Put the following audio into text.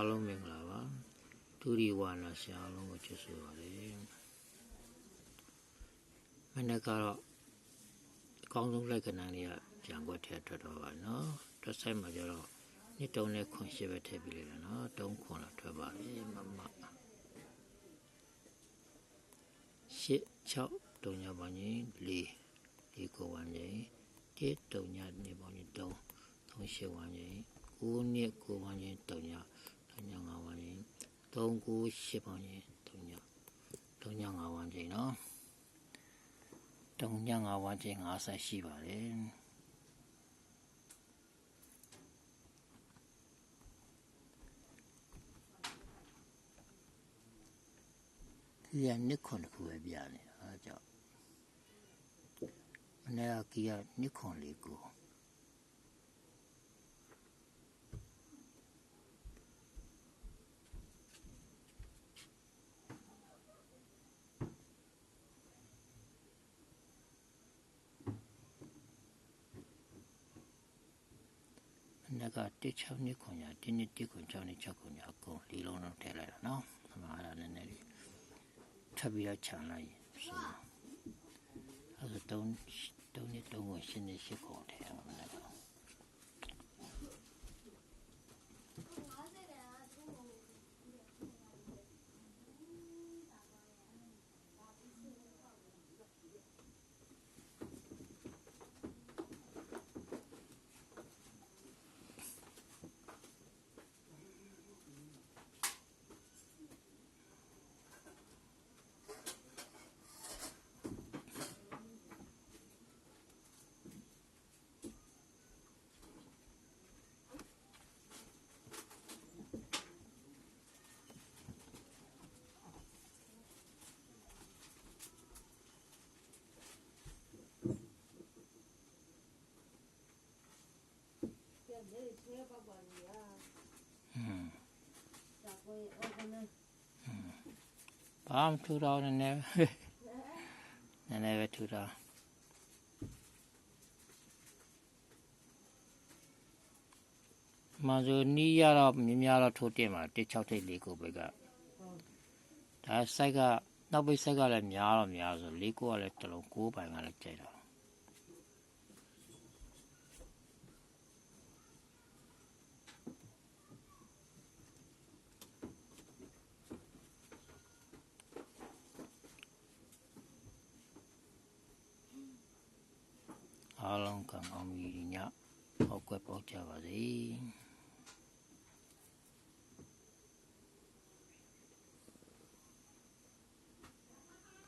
အားလုံးမင်္ဂလာပါဒုရီဝါနာဆရာအားလုံးကိုချစ်ဆိုပါတယ်မနေ့ကတော့အကောင်းဆုံးလက်ကဏ္ဍလေးကကြံွက်ထည့်ထွက်တော့ပါနော်တစ်ဆိုင်မှာကျတော့နှစ်တုံးနဲ့ခွန်ရှိပဲထည့်ပြီးလိုက်တာနော်တုံးခွန်လာထွက်ပါတယ်မမရှစ်6တုံညာပါရင်4 4ကိုဝန်းရင်1တုံညာနေပါရင်3 3ရှစ်ဝန်းရင်9နှစ်ကိုဝန်းရင်တုံညာတုံ ညာ5ဝန်းရင်3 9 10ဝန်းရင်တုံညာတုံညာ5ဝန်းရင်နော်တုံညာ5ဝန်းရင်5ဆက်ရှိပါတယ်ဒီကနှစ်ခွန်တစ်ခုပဲပြနေအဲကြောင့်မနေ့ကကြီးကနှစ်ခွန်လေးကို အန က်က16နှစ်ခွန်ညာ1နှစ်1ခွန်6နှစ်6ခွန်ညာအကုန်လေးလုံးလုံးထည့်လိုက်တာနော်အမှားရနည်းနည်းလေးထပ်ပြီးတော့ခြံလိုက်ဆိုအဲဒါ3 3နှစ်3ခွန်8နှစ်8ခွန်ထည့်အောင်လ ဘာမှထူတော့နည်းနည်းနည်းနည်းပဲထူတော့မဆိုနီးရတော့မြင်းများတော့ထိုးတင်ပါ16ထိပ်လေးကိုပဲကဒါစိုက်ကနောက်ပိတ်စိုက်ကလည်းများတော့များဆိုလေးကိုကလည်းတစ်လုံး9ပိုင်ကလည်းကြိုက်တော့ အားလုံးကံကောင်းပြီးညဟောက်ွက်ပေါက်ကြပါစေ။